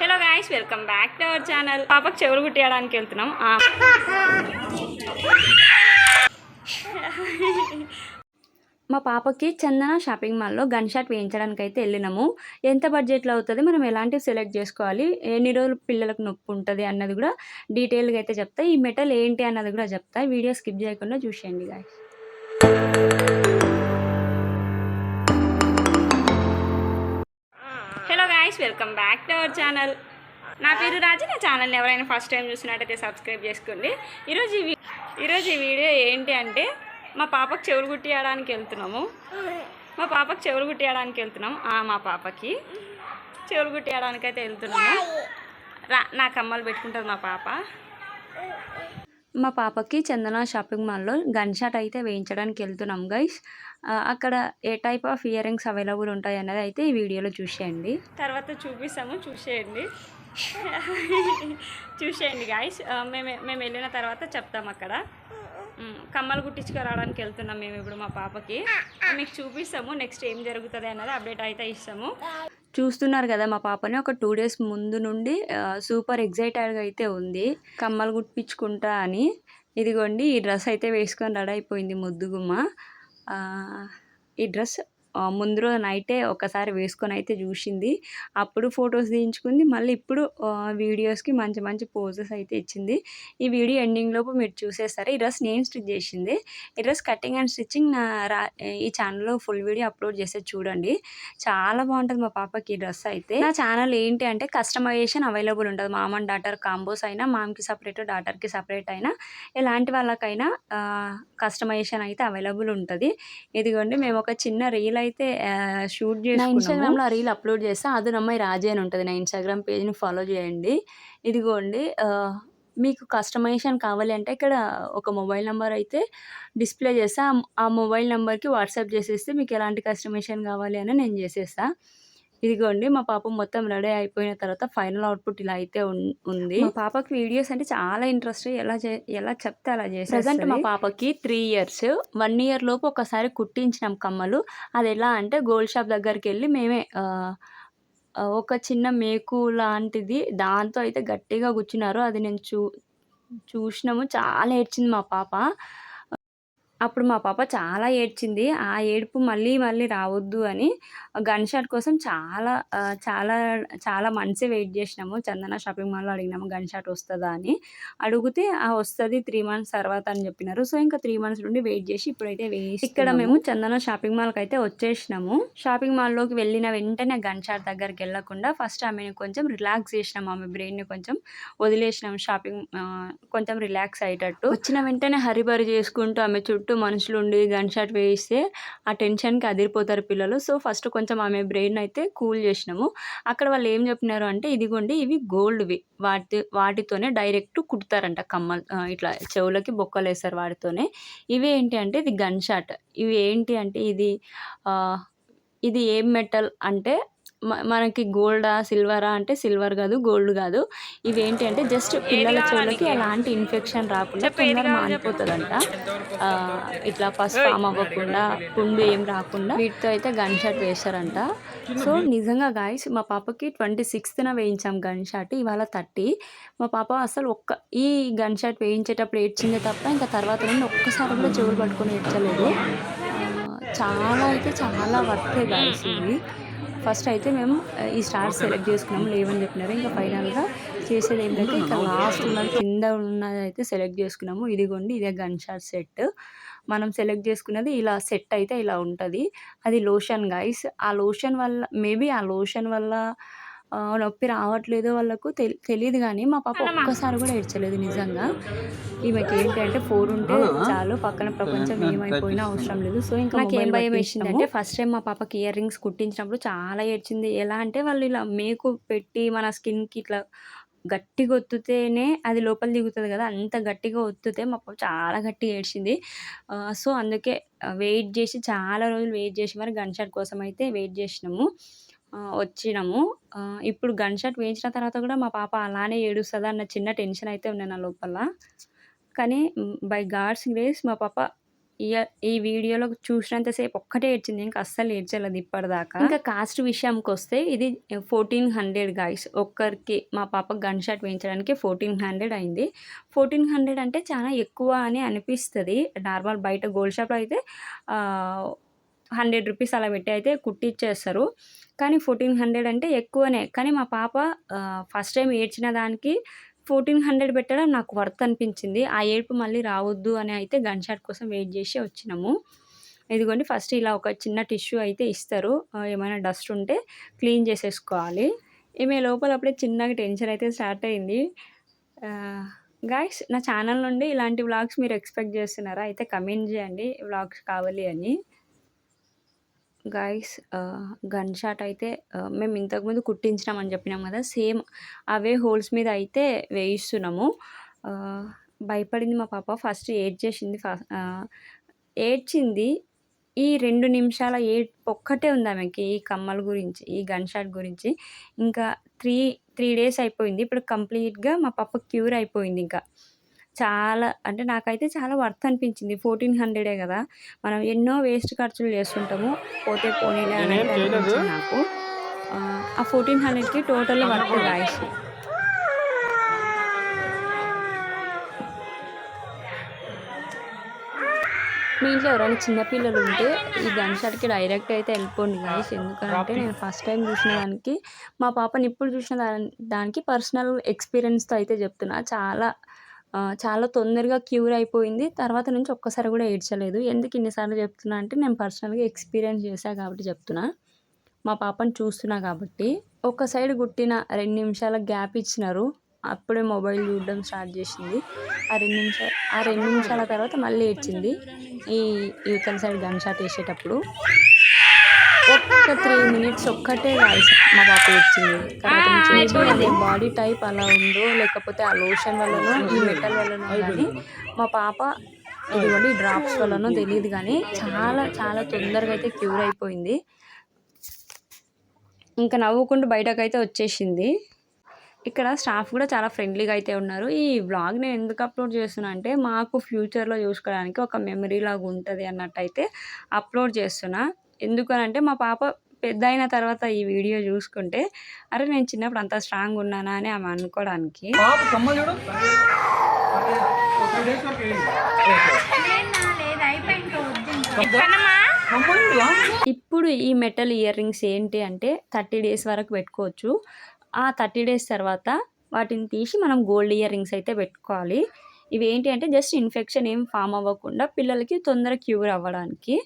Hello guys welcome back to our channel పాపకు చెవులు కుట్టేయడానికి వెళ్తున్నాం. మా పాపకి చందన షాపింగ్ మాల్లో గన్ షాట్ వేయించడానికి అయితే వెళ్ళినాము. ఎంత బడ్జెట్లో అవుతుంది మనం ఎలాంటివి సెలెక్ట్ చేసుకోవాలి ఎన్ని రోజులు పిల్లలకు నొప్పి ఉంటుంది అన్నది కూడా డీటెయిల్గా అయితే చెప్తా. ఈ మెటల్ ఏంటి అన్నది కూడా చెప్తా. వీడియో స్కిప్ చేయకుండా చూసేయండి guys guys welcome back to our channel నా పేరు రాజు నా ఛానల్ని ఎవరైనా ఫస్ట్ టైం చూసినట్టయితే సబ్స్క్రైబ్ చేసుకోండి. ఈరోజు ఈ ఈరోజు ఈ వీడియో ఏంటి అంటే మా పాపకు చెవులు గుట్టియడానికి వెళ్తున్నాము. మా పాపకు చెవులు గుట్టియడానికి వెళ్తున్నాం ఆ, మా పాపకి చెవులు గుట్టియడానికి అయితే వెళ్తున్నాము. రా నా కమ్మలు పెట్టుకుంటుంది మా పాప. మా పాపకి చందన షాపింగ్ మాల్లో గన్ షాట్ అయితే వేయించడానికి వెళ్తున్నాం గైస్ అక్కడ ఏ type of earrings available ఉంటాయి అన్నది అయితే ఈ వీడియోలో చూసేయండి. తర్వాత చూపిస్తాము చూసేయండి. చూసేయండి గాయస్ మేము మేము వెళ్ళిన తర్వాత చెప్తాం అక్కడ. కమ్మలు కుట్టించుకురావడానికి వెళ్తున్నాం మేము ఇప్పుడు మా పాపకి. మీకు చూపిస్తాము నెక్స్ట్ ఏం జరుగుతుంది అన్నది అప్డేట్ అయితే ఇస్తాము. చూస్తున్నారు కదా మా పాపని ఒక టూ డేస్ ముందు నుండి సూపర్ ఎగ్జైటెడ్గా అయితే ఉంది. కమ్మలు కుట్టించుకుంటా అని. ఇదిగోండి ఈ డ్రెస్ అయితే వేసుకొని రెడీ అయిపోయింది ముద్దుగుమ్మ. ఈ డ్రెస్ ముందు రోజు నైటే ఒకసారి వేసుకొని అయితే చూసింది. అప్పుడు ఫొటోస్ తీయించుకుంది. మళ్ళీ ఇప్పుడు వీడియోస్కి మంచి మంచి పోజెస్ అయితే ఇచ్చింది. ఈ వీడియో ఎండింగ్ లోపు మీరు చూసేస్తారు. ఈ డ్రెస్ నేను స్టిచ్ చేసింది. ఈ డ్రెస్ కటింగ్ అండ్ స్టిచ్చింగ్ నా రా ఈ ఛానల్లో ఫుల్ వీడియో అప్లోడ్ చేస్తే చూడండి. చాలా బాగుంటుంది మా పాపకి ఈ డ్రెస్ అయితే. నా ఛానల్ ఏంటి అంటే కస్టమైజేషన్ అవైలబుల్ ఉంటుంది. మామ్ అండ్ డాటర్ కాంబోస్ అయినా మామ్కి సపరేట్ డాటర్కి సపరేట్ అయినా ఎలాంటి వాళ్ళకైనా కస్టమైజేషన్ అయితే అవైలబుల్ ఉంటుంది. ఇదిగోండి మేము ఒక చిన్న రీల్ అయితే షూట్ చేసి ఇన్స్టాగ్రామ్లో ఆ రీల్ అప్లోడ్ చేస్తే. అది అమ్మాయి రాజే అని ఉంటుంది. నా ఇన్స్టాగ్రామ్ పేజ్ని ఫాలో చేయండి. ఇదిగోండి మీకు కస్టమైజేషన్ కావాలి అంటే ఇక్కడ ఒక మొబైల్ నెంబర్ అయితే డిస్ప్లే చేస్తా. ఆ- మొబైల్ నెంబర్కి వాట్సాప్ చేసేస్తే మీకు ఎలాంటి కస్టమైజేషన్ కావాలి అని నేను చేసేస్తా. ఇదిగోండి మా పాప మొత్తం రెడీ అయిపోయిన తర్వాత ఫైనల్ అవుట్పుట్ ఇలా అయితే ఉంది. మా పాపకి వీడియోస్ అంటే చాలా ఇంట్రెస్ట్. ఎలా ఎలా చెప్తే అలా చేసి ప్రజెంట్ మా పాపకి త్రీ ఇయర్స్. వన్ ఇయర్ లోపు ఒకసారి కుట్టించినాం కమ్మలు. అది ఎలా అంటే గోల్డ్ షాప్ దగ్గరికి వెళ్ళి మేమే ఒక చిన్న మేకు లాంటిది దాంతో అయితే గట్టిగా కూర్చున్నారు అది నేను చూ చూసినాము. చాలా ఏడ్చింది మా పాప. అప్పుడు మా పాప చాలా ఏడ్చింది. ఆ ఏడుపు మళ్ళీ మళ్ళీ రావద్దు అని గన్ షాట్ కోసం చాలా చాలా చాలా మంత్స్ వెయిట్ చేసినాము. చందన షాపింగ్ మాల్లో అడిగినాము గన్ షాట్ వస్తుందా? అని. అడిగితే ఆ వస్తుంది త్రీ మంత్స్ తర్వాత అని చెప్పినారు. సో ఇంకా త్రీ మంత్స్ నుండి వెయిట్ చేసి ఇప్పుడైతే వేసి ఇక్కడ మేము చందన షాపింగ్ మాల్కి అయితే వచ్చేసినాము. షాపింగ్ మాల్లోకి వెళ్ళిన వెంటనే గన్ షాట్ దగ్గరికి వెళ్ళకుండా ఫస్ట్ ఆమెను కొంచెం రిలాక్స్ చేసినాము. ఆమె బ్రెయిన్ని కొంచెం వదిలేసినాం షాపింగ్ కొంచెం రిలాక్స్ అయ్యేటట్టు. వచ్చిన వెంటనే హరిబరి చేసుకుంటూ ఆమె చుట్టూ చుట్టూ మనుషులు ఉండి గన్ షాట్ వేయిస్తే ఆ టెన్షన్కి అదిరిపోతారు పిల్లలు. సో ఫస్ట్ కొంచెం ఆమె బ్రెయిన్ అయితే కూల్ చేసినాము. అక్కడ వాళ్ళు ఏం చెప్పినారు అంటే ఇదిగోండి ఇవి గోల్డ్వి. వాటి వాటితోనే డైరెక్ట్ కుడతారంట కమ్మ ఇట్లా చెవులకి బొక్కలు వేస్తారు వాటితోనే. ఇవి ఏంటి అంటే ఇది గన్ షాట్. ఇవి ఏంటి అంటే ఇది ఇది ఏం మెటల్ అంటే మనకి గోల్డా సిల్వరా అంటే సిల్వర్ కాదు గోల్డ్ కాదు. ఇవి ఏంటి అంటే జస్ట్ పిల్లల చెవులకి ఎలాంటి ఇన్ఫెక్షన్ రాకుండా తొందరగా మానిపోతుందంట. ఇట్లా ఫస్ట్ ఫామ్ అవ్వకుండా పుండు ఏం రాకుండా వీటితో అయితే గన్ షాట్ వేస్తారంట. సో నిజంగా గాయస్ మా పాపకి ట్వంటీ సిక్స్త్న వేయించాం గన్ షాట్ ఇవాళ థర్టీ. మా పాప అసలు ఒక్క ఈ గన్ షాట్ వేయించేటప్పుడు ఏడ్చిందే తప్ప ఇంకా తర్వాత నుండి ఒక్కసారి కూడా చెవులు పట్టుకొని ఏడ్చలేదు. చాలా అయితే చాలా వర్తే గాయస్ ఇవి. ఫస్ట్ అయితే మేము ఈ స్టార్స్ సెలెక్ట్ చేసుకున్నాము లేవని చెప్పినారు. ఇంకా ఫైనల్గా చేసేది ఏంటంటే ఇంకా లాస్ట్ ఉన్నది కింద ఉన్నది అయితే సెలెక్ట్ చేసుకున్నాము. ఇదిగోండి ఇదే గన్ షాట్ సెట్ మనం సెలెక్ట్ చేసుకున్నది ఇలా సెట్ అయితే ఇలా ఉంటుంది. అది లోషన్ గైస్ ఆ లోషన్ వల్ల మేబీ ఆ లోషన్ వల్ల నొప్పి రావట్లేదు వాళ్ళకు తెలి తెలియదు కానీ మా పాప ఒక్కసారి కూడా ఏడ్చలేదు నిజంగా. ఈమెకి ఏంటి అంటే ఫోర్ ఉంటే చాలు పక్కన ప్రపంచం ఏమైపోయినా అవసరం లేదు. సో ఇంకా నాకు ఏం భయం వేసింది అంటే ఫస్ట్ టైం మా పాపకి ఇయర్ రింగ్స్ కుట్టించినప్పుడు చాలా ఏడ్చింది. ఎలా అంటే వాళ్ళు ఇలా మేకు పెట్టి మన స్కిన్కి ఇట్లా గట్టిగా ఒత్తుతేనే అది లోపల దిగుతుంది కదా అంత గట్టిగా ఒత్తుతే మా పాప చాలా గట్టిగా ఏడ్చింది. సో అందుకే వెయిట్ చేసి చాలా రోజులు వెయిట్ చేసి మరి గన్ షాట్ కోసం అయితే వెయిట్ చేసినాము. వచ్చినాము. ఇప్పుడు గన్ షాట్ వేయించిన తర్వాత కూడా మా పాప అలానే ఏడుస్తుందా అన్న చిన్న టెన్షన్ అయితే ఉంది నా లోపల. కానీ బై గాడ్స్ గ్రేస్ మా పాప ఈ ఈ వీడియోలో చూసినంతసేపు ఒక్కటే ఏడ్చింది. ఇంకా అస్సలు ఏడ్చలేదు ఇప్పటిదాకా. ఇంకా కాస్ట్ విషయంకి వస్తే ఇది ఫోర్టీన్ హండ్రెడ్ గాయస్. ఒక్కరికి మా పాప గన్ షాట్ వేయించడానికి ఫోర్టీన్ హండ్రెడ్ అయింది. ఫోర్టీన్ హండ్రెడ్ అంటే చాలా ఎక్కువ అని అనిపిస్తుంది. నార్మల్ బయట గోల్డ్ షాప్లో అయితే హండ్రెడ్ రూపీస్ అలా పెట్టి అయితే కుట్టిచ్చేస్తారు. కానీ ఫోర్టీన్ హండ్రెడ్ అంటే ఎక్కువనే. కానీ మా పాప ఫస్ట్ టైం ఏడ్చిన దానికి ఫోర్టీన్ హండ్రెడ్ పెట్టడం నాకు వర్త్ అనిపించింది. ఆ ఏడుపు మళ్ళీ రావద్దు అని అయితే గన్ షాట్ కోసం వెయిట్ చేసి వచ్చినాము. ఇదిగోండి ఫస్ట్ ఇలా ఒక చిన్న టిష్యూ అయితే ఇస్తారు. ఏమైనా డస్ట్ ఉంటే క్లీన్ చేసేసుకోవాలి. ఈమె లోపల అప్పుడే చిన్నగా టెన్షన్ అయితే స్టార్ట్ అయింది. గాయస్ నా ఛానల్ నుండి ఇలాంటి వ్లాగ్స్ మీరు ఎక్స్పెక్ట్ చేస్తున్నారా? అయితే కమెంట్ చేయండి. వ్లాగ్స్ కావాలి అని. గాయస్ గన్ షాట్ అయితే uh, మేము ఇంతకుముందు కుట్టించినామని చెప్పినాం కదా సేమ్ అవే హోల్స్ మీద అయితే వేయిస్తున్నాము. Uh, భయపడింది మా పాప ఫస్ట్ ఏడ్ చేసింది uh, ఏడ్చింది ఈ రెండు నిమిషాల ఏడ్ ఒక్కటే ఉంది ఆమెకి ఈ కమ్మల గురించి ఈ గన్ షాట్ గురించి. ఇంకా త్రీ త్రీ డేస్ అయిపోయింది ఇప్పుడు కంప్లీట్గా మా పాప క్యూర్ అయిపోయింది ఇంకా. చాలా అంటే నాకైతే చాలా వర్త్ అనిపించింది. ఫోర్టీన్ హండ్రెడే కదా. మనం ఎన్నో వేస్ట్ ఖర్చులు చేస్తుంటాము. పోతే పోనీలే అని నాకు. ఆ, ఫోర్టీన్ హండ్రెడ్కి టోటల్ వర్త్ గాయస్. మీ ఇంట్లో ఎవరైనా చిన్నపిల్లలు ఉంటే ఈ గన్ షాట్కి డైరెక్ట్ అయితే వెళ్ళిపోండి గాయస్. ఎందుకంటే నేను ఫస్ట్ టైం చూసిన దానికి మా పాపని ఇప్పుడు చూసిన దాని- దానికి పర్సనల్ ఎక్స్పీరియన్స్తో అయితే చెప్తున్నా. చాలా చాలా తొందరగా క్యూర్ అయిపోయింది. తర్వాత నుంచి ఒక్కసారి కూడా ఏడ్చలేదు. ఎందుకు ఇన్నిసార్లు చెప్తున్నా అంటే నేను పర్సనల్గా ఎక్స్పీరియన్స్ చేశా కాబట్టి చెప్తున్నా. మా పాపని చూస్తున్నా కాబట్టి. ఒక సైడ్ గుట్టిన రెండు నిమిషాల గ్యాప్ ఇచ్చినారు. అప్పుడే మొబైల్ చూడడం స్టార్ట్ చేసింది. ఆ రెండు నిమిషాలు ఆ రెండు నిమిషాల తర్వాత మళ్ళీ ఏడ్చింది. ఈ యువతల సైడ్ గన్ షాట్ వేసేటప్పుడు. మినిట్స్ ఒక్కటే వాయిస్ మా పాప వచ్చింది బాడీ టైప్ అలా ఉందో లేకపోతే ఆ లోషన్ వల్లనో ఈ మెటల్ వల్లనో కానీ మా పాప ఇదిగోండి డ్రాప్స్ వల్లనో తెలియదు కానీ చాలా చాలా తొందరగా అయితే క్యూర్ అయిపోయింది. ఇంకా నవ్వుకుంటూ బయటకు అయితే వచ్చేసింది. ఇక్కడ స్టాఫ్ కూడా చాలా ఫ్రెండ్లీగా అయితే ఉన్నారు. ఈ వ్లాగ్ నేను ఎందుకు అప్లోడ్ చేస్తున్నా అంటే మాకు ఫ్యూచర్లో చూసుకోవడానికి ఒక మెమరీ లాగా ఉంటుంది అన్నట్టు అయితే అప్లోడ్ చేస్తున్నా. ఎందుకనంటే మా పాప పెద్ద అయిన తర్వాత ఈ వీడియో చూసుకుంటే అరే నేను చిన్నప్పుడు అంత స్ట్రాంగ్ ఉన్నానా అని ఆమె అనుకోవడానికి. ఇప్పుడు ఈ మెటల్ ఇయర్ రింగ్స్ ఏంటి అంటే థర్టీ డేస్ వరకు పెట్టుకోవచ్చు. ఆ థర్టీ డేస్ తర్వాత వాటిని తీసి మనం గోల్డ్ ఇయర్ రింగ్స్ అయితే పెట్టుకోవాలి. ఇవి ఏంటి అంటే జస్ట్ ఇన్ఫెక్షన్ ఏం ఫామ్ అవ్వకుండా పిల్లలకి తొందర క్యూర్ అవ్వడానికి.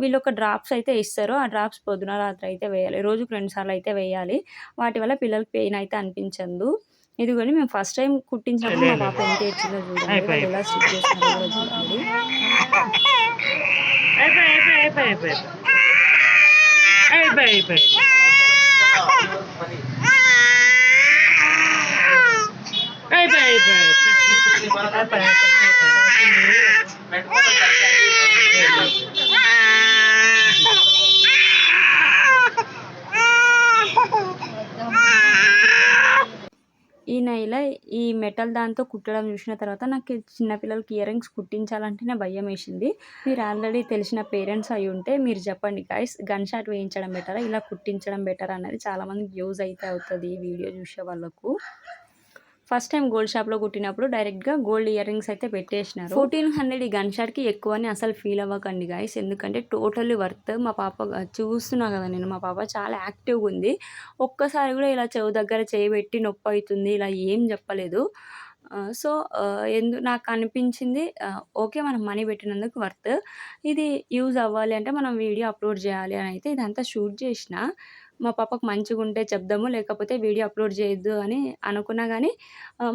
వీళ్ళు ఒక డ్రాప్స్ అయితే ఇస్తారు. ఆ డ్రాప్స్ పొద్దున రాత్రి అయితే వేయాలి. రోజుకు రెండు సార్లు అయితే వేయాలి. వాటి వల్ల పిల్లలకి పెయిన్ అయితే అనిపించదు. ఇది కూడా మేము ఫస్ట్ టైం కుట్టించినప్పుడు మా పాప ఎంత ఏడ్చిందో చూడండి. వాళ్ళు ఎలా స్టిచ్ చేస్తున్నారో కూడా చూడండి. అయిపోయి. అయిపోయి అయిపోయి అయిపోయి అయిపోయి అయిపోయి అయిపోయి అయిపోయి అయిపోయి ఈయన ఇలా ఈ మెటల్ దాంతో కుట్టడం చూసిన తర్వాత నాకు చిన్నపిల్లలకి ఇయర్ రింగ్స్ కుట్టించాలంటేనే భయం వేసింది. మీరు ఆల్రెడీ తెలిసిన పేరెంట్స్ అయి ఉంటే మీరు చెప్పండి గాయస్ గన్ షాట్ వేయించడం బెటరా ఇలా కుట్టించడం బెటర్ అనేది చాలామందికి యూజ్ అయితే అవుతుంది ఈ వీడియో చూసే వాళ్ళకు. ఫస్ట్ టైం గోల్డ్ షాప్లో కుట్టినప్పుడు డైరెక్ట్గా గోల్డ్ ఇయర్ రింగ్స్ అయితే పెట్టేసినారు. ఫోర్టీన్ హండ్రెడ్ ఈ గన్ షాట్కి ఎక్కువ అని అసలు ఫీల్ అవ్వకండి గాయస్ ఎందుకంటే టోటల్లీ వర్త్ మా పాప చూస్తున్నా కదా నేను మా పాప చాలా యాక్టివ్గా ఉంది. ఒక్కసారి కూడా ఇలా చెవు దగ్గర చేయబెట్టి నొప్పి అవుతుంది ఇలా ఏం చెప్పలేదు. సో ఎందు నాకు అనిపించింది ఓకే మనం మనీ పెట్టినందుకు వర్త్ ఇది యూజ్ అవ్వాలి అంటే మనం వీడియో అప్లోడ్ చేయాలి అని అయితే ఇదంతా షూట్ చేసిన. మా పాపకు మంచిగా ఉంటే చెప్దాము లేకపోతే వీడియో అప్లోడ్ చేయొద్దు అని అనుకున్నా కానీ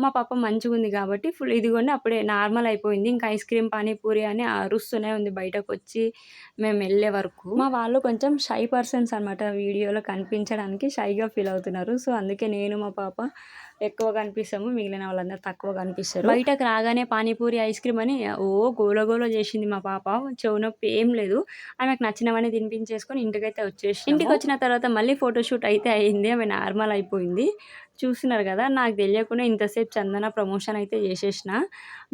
మా పాప మంచిగా ఉంది కాబట్టి ఫుల్ ఇదిగోండి అప్పుడే నార్మల్ అయిపోయింది. ఇంకా ఐస్ క్రీమ్ పానీపూరి అని అరుస్తూనే ఉంది బయటకు వచ్చి మేము వెళ్ళే వరకు. మా వాళ్ళు కొంచెం షై పర్సన్స్ అనమాట వీడియోలో కనిపించడానికి షైగా ఫీల్ అవుతున్నారు. సో అందుకే నేను మా పాప ఎక్కువ కనిపిస్తాము మిగిలిన వాళ్ళందరూ తక్కువ కనిపిస్తారు. బయటకు రాగానే పానీపూరి ఐస్ క్రీమ్ అని ఓ గోల గోల చేసింది మా పాప చెవు నొప్పి ఏం లేదు. ఆమెకు నచ్చినవన్నీ తినిపించేసుకొని ఇంటికైతే వచ్చేసి ఇంటికి వచ్చిన తర్వాత మళ్ళీ ఫోటోషూట్ అయితే అయింది ఆమె నార్మల్ అయిపోయింది. చూస్తున్నారు కదా నాకు తెలియకుండా ఇంతసేపు చందన ప్రమోషన్ అయితే చేసేసిన.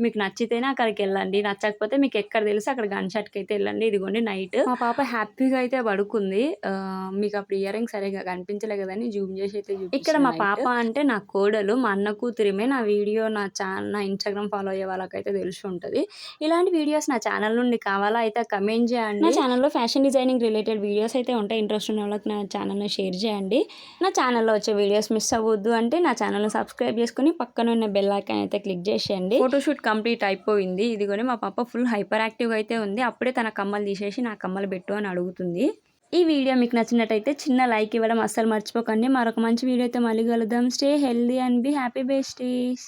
మీకు నచ్చితేనే అక్కడికి వెళ్ళండి నచ్చకపోతే మీకు ఎక్కడ తెలిసి అక్కడ గన్ షాట్కి అయితే వెళ్ళండి ఇదిగోండి నైట్. మా పాప హ్యాపీగా అయితే పడుకుంది. మీకు అప్పుడు ఇయర్ రింగ్ సరిగా కనిపించలే కదని జూమ్ చేసి అయితే ఇక్కడ మా పాప అంటే నా కోడలు మా అన్న కూతురిమే నా వీడియో నా ఛానల్ నా ఇన్స్టాగ్రామ్ ఫాలో అయ్యే వాళ్ళకైతే తెలిసి ఉంటుంది. ఇలాంటి వీడియోస్ నా ఛానల్ నుండి కావాలా అయితే కమెంట్ చేయండి. నా ఛానల్లో ఫ్యాషన్ డిజైనింగ్ రిలేటెడ్ వీడియోస్ అయితే ఉంటాయి. ఇంట్రెస్ట్ ఉన్న వాళ్ళకి నా ఛానల్ని షేర్ చేయండి. నా ఛానల్లో వచ్చే వీడియోస్ మిస్ అవ్వద్దు. అంటే నా ఛానల్ను సబ్స్క్రైబ్ చేసుకుని పక్కన ఉన్న బెల్ ఐకాన్ అయితే క్లిక్ చేసేయండి. ఫోటోషూట్ కంప్లీట్ అయిపోయింది. ఇదిగోనే మా పాప ఫుల్ హైపర్ యాక్టివ్గా అయితే ఉంది. అప్పుడే తన కమ్మలు తీసేసి నా కమ్మలు పెట్టు అని అడుగుతుంది. ఈ వీడియో మీకు నచ్చినట్టయితే చిన్న లైక్ ఇవ్వడం అస్సలు మర్చిపోకండి. మరొక మంచి వీడియో అయితే మళ్ళీ కలుద్దాం. Stay healthy and be happy besties